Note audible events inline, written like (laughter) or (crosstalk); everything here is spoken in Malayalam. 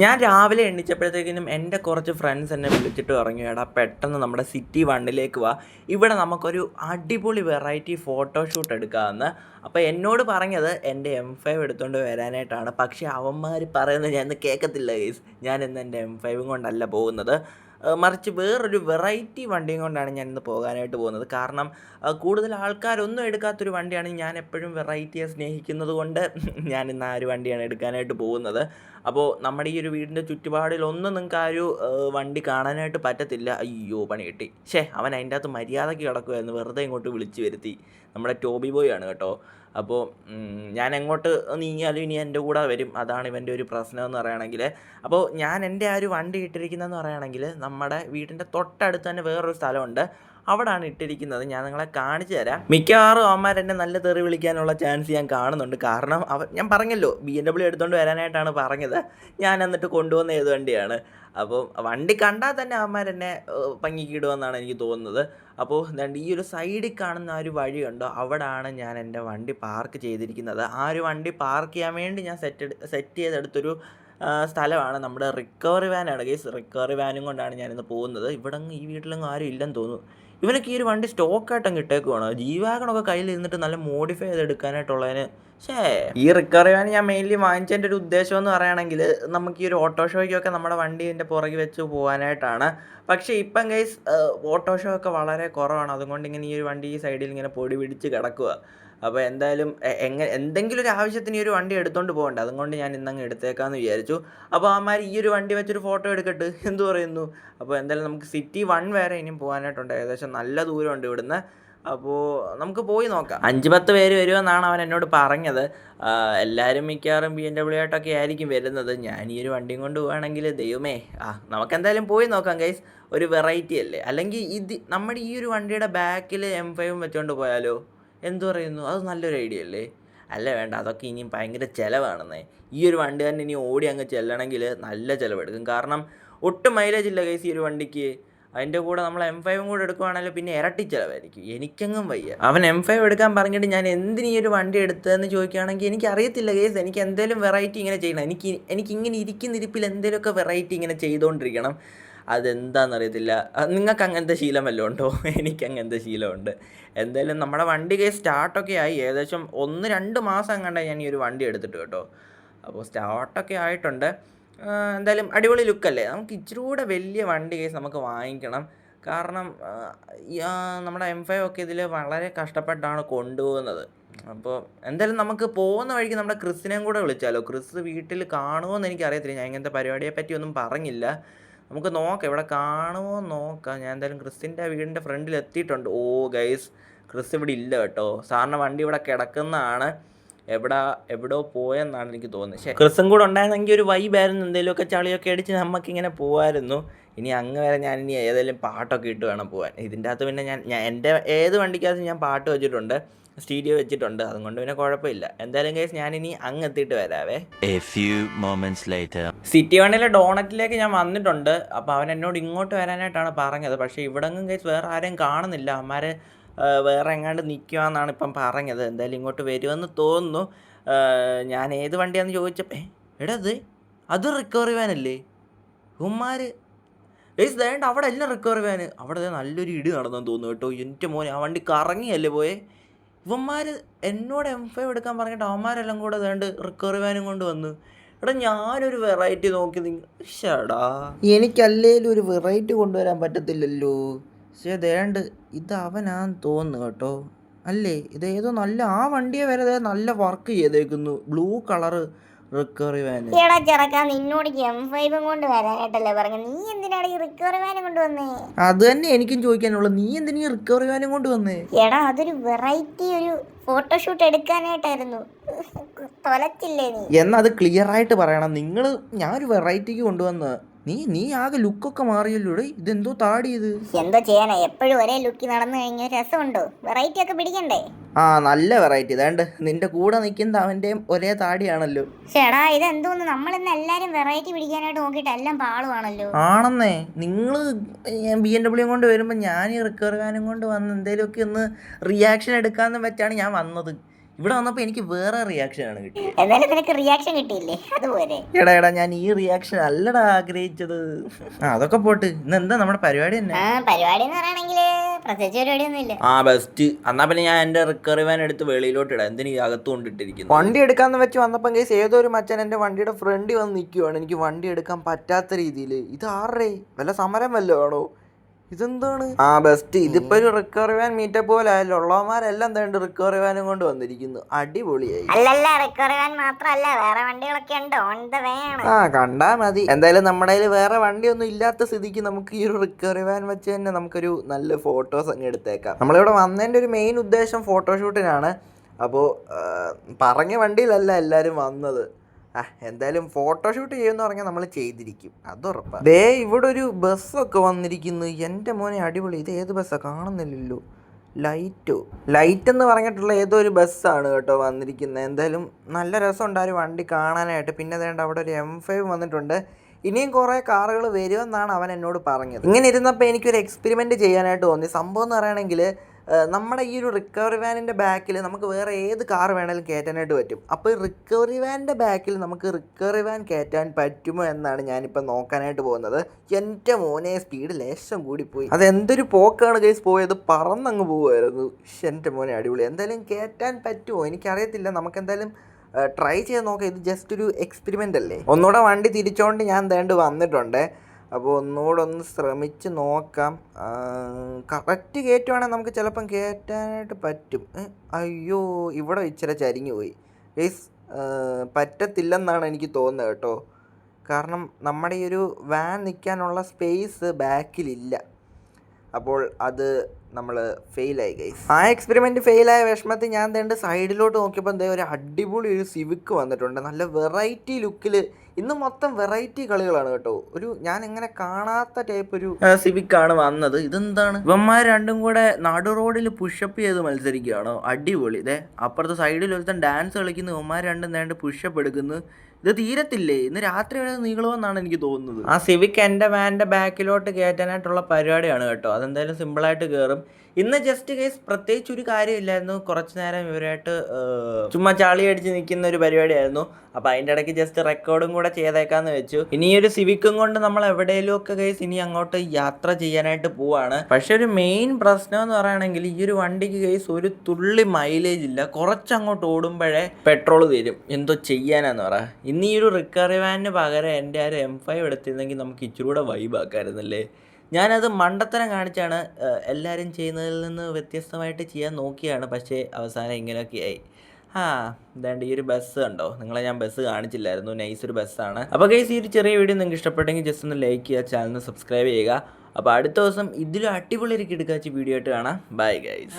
ഞാൻ രാവിലെ എണ്ണിച്ചപ്പോഴത്തേക്കിനും എന്റെ കുറച്ച് ഫ്രണ്ട്സ് എന്നെ വിളിച്ചിട്ട് പറഞ്ഞു എടാ പെട്ടെന്ന് നമ്മുടെ സിറ്റി വണ്ണിലേക്ക് വാ. ഇവിടെ നമുക്കൊരു അടിപൊളി വെറൈറ്റി ഫോട്ടോഷൂട്ട് എടുക്കാമെന്ന്. അപ്പോൾ എന്നോട് പറഞ്ഞത് എന്റെ എം ഫൈവ് എടുത്തുകൊണ്ട് വരാനായിട്ടാണ്. പക്ഷേ അവന്മാർ പറയുന്നത് ഞാൻ ഇന്ന് കേൾക്കത്തില്ല ഗൈസ് ഞാൻ ഇന്ന് എന്റെ എം ഫൈവും കൊണ്ടല്ല പോകുന്നത്. മറിച്ച് വേറൊരു വെറൈറ്റി വണ്ടിയും കൊണ്ടാണ് ഞാൻ ഇന്ന് പോകാനായിട്ട് പോകുന്നത്. കാരണം കൂടുതൽ ആൾക്കാരൊന്നും എടുക്കാത്തൊരു വണ്ടിയാണ് ഞാൻ എപ്പോഴും വെറൈറ്റിയെ സ്നേഹിക്കുന്നത് കൊണ്ട് ഞാൻ ഇന്ന് ആ ഒരു വണ്ടിയാണ് എടുക്കാനായിട്ട് പോകുന്നത്. അപ്പോൾ നമ്മുടെ ഈ ഒരു വീടിന്റെ ചുറ്റുപാടിലൊന്നും നിങ്ങൾക്ക് ആ ഒരു വണ്ടി കാണാനായിട്ട് പറ്റത്തില്ല. അയ്യോ പണി കിട്ടി. ഷേ അവൻ അതിന്റെ അകത്ത് മര്യാദയ്ക്ക് കിടക്കുമായിരുന്നു വെറുതെ ഇങ്ങോട്ട് വിളിച്ചു വരുത്തി. നമ്മുടെ ടോബി ബോയ് ആണ് കേട്ടോ. അപ്പോൾ ഞാൻ എങ്ങോട്ട് നീങ്ങിയാലും ഇനി എന്റെ കൂടെ വരും. അതാണ് ഇവന്റെ ഒരു പ്രശ്നം എന്ന് പറയുകയാണെങ്കിൽ അപ്പോൾ ഞാൻ എന്റെ ആ ഒരു വണ്ടി ഇട്ടിരിക്കുന്നതെന്ന് പറയുകയാണെങ്കിൽ നമ്മുടെ വീടിന്റെ തൊട്ടടുത്ത് തന്നെ വേറൊരു സ്ഥലമുണ്ട്. അവിടാണ് ഇട്ടിരിക്കുന്നത്. ഞാൻ നിങ്ങളെ കാണിച്ചു തരാം. മിക്കവാറും അവന്മാർ എന്നെ നല്ല തെറി വിളിക്കാനുള്ള ചാൻസ് ഞാൻ കാണുന്നുണ്ട്. കാരണം അവ ഞാൻ പറഞ്ഞല്ലോ ബി എം ഡബ്ല്യു എടുത്തുകൊണ്ട് വരാനായിട്ടാണ് പറഞ്ഞത്. ഞാൻ എന്നിട്ട് കൊണ്ടുവന്ന ഏത് വണ്ടിയാണ്. അപ്പോൾ വണ്ടി കണ്ടാൽ തന്നെ അവന്മാർ എന്നെ പങ്ങിക്കിടുമെന്നാണ് എനിക്ക് തോന്നുന്നത്. അപ്പോൾ ദാണ്ട് ഈ ഒരു സൈഡിൽ കാണുന്ന ആ ഒരു വഴിയുണ്ടോ അവിടാണ് ഞാൻ എന്റെ വണ്ടി പാർക്ക് ചെയ്തിരിക്കുന്നത്. ആ ഒരു വണ്ടി പാർക്ക് ചെയ്യാൻ വേണ്ടി ഞാൻ സെറ്റ് സെറ്റ് ചെയ്തെടുത്തൊരു സ്ഥലമാണ് നമ്മുടെ റിക്കവറി വാനാണ് കേസ് റിക്കവറി വാനും കൊണ്ടാണ് ഞാനിന്ന് പോകുന്നത്. ഇവിടെ ഈ വീട്ടിലങ്ങ് ആരും ഇല്ലെന്ന് തോന്നുന്നു. ഇവനൊക്കെ ഈ ഒരു വണ്ടി സ്റ്റോക്കായിട്ടങ്ങ് ഇട്ടേക്കുവാണ്. ജീവാഗണൊക്കെ കയ്യിൽ ഇരുന്നിട്ട് നല്ല മോഡിഫൈ ചെയ്ത് എടുക്കാനായിട്ടുള്ളതിന്. ഷേ ഈ റിക്കവറി വാൻ ഞാൻ മെയിൻലി വാങ്ങിച്ചതിന്റെ ഒരു ഉദ്ദേശം എന്ന് പറയുകയാണെങ്കിൽ നമുക്ക് ഈ ഒരു ഓട്ടോ ഷോയ്ക്കൊക്കെ നമ്മുടെ വണ്ടീന്റെ പുറകെ വെച്ച് പോകാനായിട്ടാണ്. പക്ഷേ ഇപ്പം ഗൈസ് ഓട്ടോ ഷോ ഒക്കെ വളരെ കുറവാണ്. അതുകൊണ്ട് ഇങ്ങനെ ഈ ഒരു വണ്ടി ഈ സൈഡിൽ ഇങ്ങനെ പൊടി പിടിച്ച് കിടക്കുക അപ്പോൾ എന്തായാലും എങ്ങനെ എന്തെങ്കിലും ഒരു ആവശ്യത്തിന് ഈ ഒരു വണ്ടി എടുത്തോണ്ട് പോകണ്ട. അതുകൊണ്ട് ഞാൻ ഇന്നങ്ങ് എടുത്തേക്കാന്ന് വിചാരിച്ചു. അപ്പോൾ അമ്മമാർ ഈ ഒരു വണ്ടി വെച്ചൊരു ഫോട്ടോ എടുക്കട്ട്. എന്ത് പറയുന്നു? അപ്പോൾ എന്തായാലും നമുക്ക് സിറ്റി വൺ വരെ ഇനിയും പോകാനായിട്ടുണ്ട്. ഏകദേശം നല്ല ദൂരമുണ്ട് ഇവിടുന്ന്. അപ്പോൾ നമുക്ക് പോയി നോക്കാം. അഞ്ച് പത്ത് പേര് വരുമെന്നാണ് അവൻ എന്നോട് പറഞ്ഞത്. എല്ലാവരും മിക്കവാറും ബി എം ഡബ്ല്യു ആയിട്ടൊക്കെ ആയിരിക്കും വരുന്നത്. ഞാൻ ഈ ഒരു വണ്ടിയും കൊണ്ട് പോവുകയാണെങ്കിൽ ദൈവമേ. ആ നമുക്ക് എന്തായാലും പോയി നോക്കാം ഗൈസ് ഒരു വെറൈറ്റി അല്ലേ? അല്ലെങ്കിൽ ഇത് നമ്മുടെ ഈ ഒരു വണ്ടിയുടെ ബാക്കിൽ എം ഫൈവും വെച്ചുകൊണ്ട് പോയാലോ? എന്തു പറയുന്നു? അത് നല്ലൊരു ഐഡിയ അല്ലേ? അല്ല വേണ്ട അതൊക്കെ ഇനിയും ഭയങ്കര ചിലവാണെന്നേ. ഈ ഒരു വണ്ടി തന്നെ ഇനി ഓടി അങ്ങ് ചെല്ലണമെങ്കിൽ നല്ല ചിലവെടുക്കും. കാരണം ഒട്ടും മൈലേജ് ഇല്ല കൈസ് ഈ ഒരു വണ്ടിക്ക്. അതിന്റെ കൂടെ നമ്മൾ എം ഫൈവും കൂടെ എടുക്കുവാണെങ്കിൽ പിന്നെ ഇരട്ടി ചിലവായിരിക്കും. എനിക്കെങ്ങും വയ്യ. അവൻ എം ഫൈവ് എടുക്കാൻ പറഞ്ഞിട്ട് ഞാൻ എന്തിനു ഈ ഒരു വണ്ടി എടുത്തതെന്ന് ചോദിക്കുകയാണെങ്കിൽ എനിക്ക് അറിയത്തില്ല കേസ് എനിക്ക് എന്തെങ്കിലും വെറൈറ്റി ഇങ്ങനെ ചെയ്യണം. എനിക്ക് എനിക്ക് ഇങ്ങനെ ഇരിക്കുന്ന എന്തെങ്കിലുമൊക്കെ വെറൈറ്റി ഇങ്ങനെ ചെയ്തുകൊണ്ടിരിക്കണം. അതെന്താണെന്നറിയത്തില്ല നിങ്ങൾക്ക് അങ്ങനത്തെ ശീലം വല്ലതും ഉണ്ടോ (laughs) എനിക്ക് അങ്ങനത്തെ ശീലമുണ്ട്. എന്തായാലും നമ്മുടെ വണ്ടി കൈ സ്റ്റാർട്ടൊക്കെ ആയി. ഏകദേശം ഒന്ന് രണ്ട് മാസം കണ്ടാൽ ഞാൻ ഈ ഒരു വണ്ടി എടുത്തിട്ട് കേട്ടോ. അപ്പോൾ സ്റ്റാർട്ടൊക്കെ ആയിട്ടുണ്ട്. എന്തായാലും അടിപൊളി ലുക്കല്ലേ? നമുക്ക് ഇച്ചിരി കൂടെ വലിയ വണ്ടി കേസ് നമുക്ക് വാങ്ങിക്കണം. കാരണം നമ്മുടെ എം ഫൈവ് ഒക്കെ ഇതിൽ വളരെ കഷ്ടപ്പെട്ടാണ് കൊണ്ടുപോകുന്നത്. അപ്പോൾ എന്തായാലും നമുക്ക് പോകുന്ന വഴിക്ക് നമ്മുടെ ക്രിസിനെയും കൂടെ വിളിച്ചാലോ? ക്രിസ് വീട്ടിൽ കാണുമോ എന്ന് എനിക്കറിയത്തില്ല. ഞാൻ ഇങ്ങനത്തെ പരിപാടിയെ പറ്റി ഒന്നും പറഞ്ഞില്ല. നമുക്ക് നോക്കാം ഇവിടെ കാണുമോ നോക്കാം. ഞാൻ എന്തായാലും ക്രിസ്തിന്റെ വീടിന്റെ ഫ്രണ്ടിൽ എത്തിയിട്ടുണ്ട് ഓ ഗൈസ് ക്രിസ് ഇവിടെ ഇല്ല കേട്ടോ. സാറിന്റെ വണ്ടി ഇവിടെ കിടക്കുന്നതാണ്. എവിടെ എവിടോ പോയെന്നാണ് എനിക്ക് തോന്നുന്നത്. പക്ഷേ ക്രിസും കൂടെ ഉണ്ടായിരുന്നെങ്കിൽ ഒരു വൈബായിരുന്നു എന്തെങ്കിലുമൊക്കെ ചളിയൊക്കെ അടിച്ച് നമുക്ക് ഇങ്ങനെ പോകാമായിരുന്നു ഇനി അങ്ങ് വരെ ഞാൻ ഇനി ഏതെങ്കിലും പാട്ടൊക്കെ ഇട്ട് വേണം പോകാൻ ഇതിന്റെ അകത്ത് പിന്നെ ഞാൻ ഞാൻ എന്റെ ഏത് വണ്ടിക്കകത്ത് ഞാൻ പാട്ട് വെച്ചിട്ടുണ്ട്. സ്റ്റീഡിയോ വെച്ചിട്ടുണ്ട്. അതുകൊണ്ട് പിന്നെ കുഴപ്പമില്ല. എന്തായാലും കേസ് ഞാനിനി അങ്ങ് എത്തിയിട്ട് വരാവേ. സിറ്റി വണ്ണിലെ ഡോണറ്റിലേക്ക് ഞാൻ വന്നിട്ടുണ്ട്. അപ്പോൾ അവൻ എന്നോട് ഇങ്ങോട്ട് വരാനായിട്ടാണ് പറഞ്ഞത്. പക്ഷേ ഇവിടെങ്ങും കേസ് വേറെ ആരെയും കാണുന്നില്ല. അവന്മാർ വേറെ എങ്ങാണ്ട് നിൽക്കുവാന്നാണ് ഇപ്പം പറഞ്ഞത്. എന്തായാലും ഇങ്ങോട്ട് വരുമെന്ന് തോന്നുന്നു. ഞാൻ ഏത് വണ്ടിയാണെന്ന് ചോദിച്ചപ്പോൾ എടാ അത് അത് റിക്കവറി വാനല്ലേ ഉമ്മാർ ഏസ് ദേണ്ട അവിടെ എല്ലാം റിക്കവറി വാന് അവിടെ നല്ലൊരു ഇടി നടന്നെന്ന് തോന്നുന്നു കേട്ടോ. എന്റെ മോനെ ആ വണ്ടി കറങ്ങിയല്ലേ പോയേ? ഇവന്മാർ എന്നോട് എം ഫൈവ് എടുക്കാൻ പറഞ്ഞിട്ട് അവന്മാരെല്ലാം കൂടെ വേണ്ട റിക്കവറി വാനും കൊണ്ട് വന്ന്. എടാ ഞാനൊരു വെറൈറ്റി നോക്കി നിങ്ങൾ ഷടാ എനിക്കല്ലേലും ഒരു വെറൈറ്റി കൊണ്ടുവരാൻ പറ്റത്തില്ലല്ലോ. പക്ഷേ ദേണ്ട് ഇത് അവനാന്ന് തോന്നുന്നു കേട്ടോ. അല്ലേ? ഇതേതോ നല്ല ആ വണ്ടിയെ വരെ നല്ല വർക്ക് ചെയ്തേക്കുന്നു. ബ്ലൂ കളറ് റിക്കവറി വാൻ എടാ ചെറുക്കാ നിന്നോട് എം ഫൈവും കൊണ്ട് വരാനായിട്ടല്ലേ പറഞ്ഞു. നീ എന്തിനാണ് ഈ റിക്കവറി വാനും കൊണ്ട് വന്നേ? അത് തന്നെ എനിക്കും ചോദിക്കാനുള്ളത് നീ എന്തിനാ റിക്കവറി വാനും കൊണ്ട് വന്നേ? എടാ അതൊരു വെറൈറ്റി ഒരു ഫോട്ടോഷൂട്ട് എടുക്കാനായിട്ടായിരുന്നു. തൊലച്ചില്ലേ നീ? എന്നാ അത് ക്ലിയർ ആയിട്ട് പറയണം. നിങ്ങൾ ഞാൻ ഒരു വെറൈറ്റിക്ക് കൊണ്ടുവന്ന നീ നീ ആകെ ലുക്കൊക്കെ മാറിയല്ലോ. ഇതെന്തോ താടിയത്? എന്തോ ചെയ്യാനാ? എപ്പോഴും ഒരേ ലുക്കി നടന്നു കഴിഞ്ഞാൽ രസമുണ്ടോ? വെറൈറ്റി ഒക്കെ പിടിക്കണ്ടേ? ആ നല്ല വെറൈറ്റി ഇതാണ്ട് നിന്റെ കൂടെ നിൽക്കുന്ന അവന്റെയും ഒരേ താടിയാണല്ലോ. ചേടാ ഇതെന്തോന്ന്? നമ്മളിന്ന് എല്ലാരും വെറൈറ്റി പിടിക്കാനായിട്ട് നോക്കിട്ട് എല്ലാം പാളുവാണല്ലോ. ആണെന്നേ. നിങ്ങൾ ബി എം ഡബ്ല്യൂ കൊണ്ട് വരുമ്പോൾ ഞാൻ ഈ റിക്കവർ വാനും കൊണ്ട് വന്ന് എന്തെങ്കിലുമൊക്കെ ഒന്ന് റിയാക്ഷൻ എടുക്കാന്ന് വെച്ചാണ് ഞാൻ വന്നത്. ഇവിടെ വന്നപ്പോൾ എനിക്ക് വേറെ റിയാക്ഷനാണ് കിട്ടിയത്. എന്നാലും നിനക്ക് റിയാക്ഷൻ കിട്ടിയില്ലേ? അതുപോലെ. എടാ എടാ ഞാൻ ഈ റിയാക്ഷൻ അല്ലടാ ആഗ്രഹിച്ചത്. ആ അതൊക്കെ പോട്ട്. ഇന്ന് എന്താ നമ്മുടെ പരിപാടി തന്നെ? ആ പരിപാടി എന്ന് പറയുകയാണെങ്കിൽ പ്രത്യേകിച്ച് പരിപാടിയൊന്നും ആ ബെസ്റ്റ് എന്നാ പിന്നെ ഞാൻ എന്റെ റിക്കവറി വാൻ എടുത്ത് വെളിയിലോട്ട് ഇടാം. എന്തിനു അകത്ത് കൊണ്ടിട്ടിരിക്കുന്നു വണ്ടി എടുക്കാന്ന് വെച്ച് വന്നപ്പം കേസ് ഏതോ ഒരു മച്ചൻ എന്റെ വണ്ടിയുടെ ഫ്രണ്ടി വന്ന് നിൽക്കുവാണ് എനിക്ക് വണ്ടി എടുക്കാൻ പറ്റാത്ത രീതിയിൽ ഇത് ആറേ വല്ല സമരം വല്ലോ ആണോ? ഇതെന്താണ്? ആ ബെസ്റ്റ്. ഇതിപ്പോ ഒരു റിക്കവറി വാൻ മീറ്റപ്പ് പോലെ ആയല്ലോ. ഉള്ളവന്മാരെല്ലാം തേണ്ട റിക്കവറി വാനും കൊണ്ട് വന്നിരിക്കുന്നു. അടിപൊളിയായി. അല്ലല്ല റിക്കവറി വാൻ മാത്രല്ല വേറെ വണ്ടികളൊക്കെ ഉണ്ട്. ഓൺ ദ വേ ആണ്. ആ കണ്ടാ മതി. എന്തായാലും നമ്മുടെ കയ്യിൽ വേറെ വണ്ടിയൊന്നും ഇല്ലാത്ത സ്ഥിതിക്ക് നമുക്ക് ഈ ഒരു റിക്കവറി വാൻ വെച്ച് തന്നെ നമുക്കൊരു നല്ല ഫോട്ടോസ് അങ്ങ് എടുത്തേക്കാം. നമ്മളിവിടെ വന്നതിന്റെ ഒരു മെയിൻ ഉദ്ദേശം ഫോട്ടോഷൂട്ടിനാണ് അപ്പോൾ പറഞ്ഞ വണ്ടിയിലല്ല എല്ലാവരും വന്നത്. ആ എന്തായാലും ഫോട്ടോഷൂട്ട് ചെയ്യുമെന്ന് പറഞ്ഞാൽ നമ്മൾ ചെയ്തിരിക്കും. അത് ഉറപ്പാണ് ദേ ഇവിടെ ഒരു ബസ്സൊക്കെ വന്നിരിക്കുന്നു. എന്റെ മോനെ അടിപൊളി. ഇത് ഏത് ബസ്സാണ് കാണുന്നില്ലല്ലോ. ലൈറ്റോ? ലൈറ്റ് എന്ന് പറഞ്ഞിട്ടുള്ള ഏതോ ഒരു ബസ്സാണ് കേട്ടോ വന്നിരിക്കുന്നത്. എന്തായാലും നല്ല രസമുണ്ട് ആ ഒരു വണ്ടി കാണാനായിട്ട്. പിന്നെ അതേണ്ട അവിടെ ഒരു എം ഫൈവ് വന്നിട്ടുണ്ട്. ഇനിയും കുറേ കാറുകൾ വരുമെന്നാണ് അവൻ എന്നോട് പറഞ്ഞത്. ഇങ്ങനെ ഇരുന്നപ്പോൾ എനിക്കൊരു എക്സ്പെരിമെന്റ് ചെയ്യാനായിട്ട് തോന്നി. സംഭവം എന്ന് പറയുകയാണെങ്കിൽ നമ്മുടെ ഈ ഒരു റിക്കവറി വാനിന്റെ ബാക്കിൽ നമുക്ക് വേറെ ഏത് കാർ വേണമെങ്കിലും കയറ്റാനായിട്ട് പറ്റും. അപ്പോൾ ഈ റിക്കവറി വാനിന്റെ ബാക്കിൽ നമുക്ക് റിക്കവറി വാൻ കയറ്റാൻ പറ്റുമോ എന്നാണ് ഞാനിപ്പോൾ നോക്കാനായിട്ട് പോകുന്നത്. എന്റെ മോനെ സ്പീഡ് ലേശം കൂടിപ്പോയി. അത് എന്തൊരു പോക്കാണ് കേസ് പോയത്? പറന്നങ്ങ് പോകുമായിരുന്നു എന്റെ മോനെ അടിപൊളി. എന്തായാലും കയറ്റാൻ പറ്റുമോ? എനിക്കറിയത്തില്ല. നമുക്ക് എന്തായാലും ട്രൈ ചെയ്ത് നോക്കാം. ഇത് ജസ്റ്റ് ഒരു എക്സ്പെരിമെന്റ് അല്ലേ? ഒന്നുകൂടെ വണ്ടി തിരിച്ചോണ്ട് ഞാൻ തേണ്ട് വന്നിട്ടുണ്ട്. അപ്പോൾ ഒന്നുകൂടെ ഒന്ന് ശ്രമിച്ച് നോക്കാം. കറക്റ്റ് കയറ്റുവാണെങ്കിൽ നമുക്ക് ചിലപ്പം കയറ്റാനായിട്ട് പറ്റും. അയ്യോ ഇവിടെ ഇച്ചിരി ചരിഞ്ഞു പോയി. ഗൈസ് പറ്റത്തില്ലെന്നാണ് എനിക്ക് തോന്നുന്നത് കേട്ടോ. കാരണം നമ്മുടെ ഈ ഒരു വാൻ നിൽക്കാനുള്ള സ്പേസ് ബാക്കിലില്ല. അപ്പോൾ അത് നമ്മൾ ഫെയിലായി ഗൈസ് ആ എക്സ്പെരിമെന്റ് ഫെയിലായ വിഷമത്തിൽ ഞാൻ തേണ്ട സൈഡിലോട്ട് നോക്കിയപ്പോൾ എന്താ ഒരു അടിപൊളി ഒരു സിവിക്ക് വന്നിട്ടുണ്ട്. നല്ല വെറൈറ്റി ലുക്കിൽ ഇന്ന് മൊത്തം വെറൈറ്റി കളികളാണ് കേട്ടോ. ഒരു ഞാൻ ഇങ്ങനെ കാണാത്ത ടൈപ്പ് ഒരു സിവിക് ആണ് വന്നത്. ഇതെന്താണ്? ഇവന്മാർ രണ്ടും കൂടെ നടു റോഡിൽ പുഷപ്പ് ചെയ്ത് മത്സരിക്കുകയാണോ? അടിപൊളി. ഇതേ അപ്പുറത്തെ സൈഡിൽ ഒരുത്തൻ ഡാൻസ് കളിക്കുന്നു. ഇവന്മാർ രണ്ടും നേണ്ട് പുഷപ്പ് എടുക്കുന്നു. ഇത് തീരത്തില്ലേ? ഇന്ന് രാത്രി വരെ നീങ്ങളുമെന്നാണ് എനിക്ക് തോന്നുന്നത്. ആ സിവിക് എന്റെ വാന്റെ ബാക്കിലോട്ട് കയറ്റാനായിട്ടുള്ള പരിപാടിയാണ് കേട്ടോ. അതെന്തായാലും സിമ്പിളായിട്ട് കയറും ഇന്ന് ജസ്റ്റ് കേസ് പ്രത്യേകിച്ച് ഒരു കാര്യമില്ലായിരുന്നു. കുറച്ച് നേരം ഇവരായിട്ട് ചുമ്മാ ചാളി അടിച്ച് നിൽക്കുന്ന ഒരു പരിപാടിയായിരുന്നു. അപ്പോൾ അതിന്റെ ഇടയ്ക്ക് ജസ്റ്റ് റെക്കോർഡും കൂടെ ചെയ്തേക്കാന്ന് വെച്ചു. ഇനി ഒരു സിവിക്കും കൊണ്ട് നമ്മൾ എവിടെയെങ്കിലും ഒക്കെ കേസ് ഇനി അങ്ങോട്ട് യാത്ര ചെയ്യാനായിട്ട് പോവാണ്. പക്ഷെ ഒരു മെയിൻ പ്രശ്നം എന്ന് പറയുകയാണെങ്കിൽ ഈ ഒരു വണ്ടിക്ക് കേസ് ഒരു തുള്ളി മൈലേജ് ഇല്ല. കുറച്ചങ്ങോട്ട് ഓടുമ്പോഴേ പെട്രോൾ തരും എന്തോ ചെയ്യാനാന്ന് പറ. ഇന്ന് ഈ ഒരു റിക്കവറി വാനിന് പകരം എന്റെ ആ ഒരു എം ഫൈവ് എടുത്തിരുന്നെങ്കിൽ നമുക്ക് ഇച്ചിരി കൂടെ വൈബാക്കായിരുന്നല്ലേ ഞാനത് മണ്ടത്തരം കാണിച്ചാണ് എല്ലാവരും ചെയ്യുന്നതിൽ നിന്ന് വ്യത്യസ്തമായിട്ട് ചെയ്യാൻ നോക്കിയാണ്. പക്ഷേ അവസാനം ഇങ്ങനെയൊക്കെ ആയി. ആ ഇതാണ്ട് ഈ ഒരു ബസ് കണ്ടോ? നിങ്ങളെ ഞാൻ ബസ് കാണിച്ചില്ലായിരുന്നു. നൈസ് ഒരു ബസ്സാണ് അപ്പോൾ ഗൈസ് ഈ ഒരു ചെറിയ വീഡിയോ നിങ്ങൾക്ക് ഇഷ്ടപ്പെട്ടെങ്കിൽ ജസ്റ്റ് ഒന്ന് ലൈക്ക് ചെയ്യുക ചാനൽ സബ്സ്ക്രൈബ് ചെയ്യുക. അപ്പോൾ അടുത്ത ദിവസം ഇതിലും അടിപൊളി ഒരു കിടക്കാച്ചി വീഡിയോ ആയിട്ട് കാണാം. Bye guys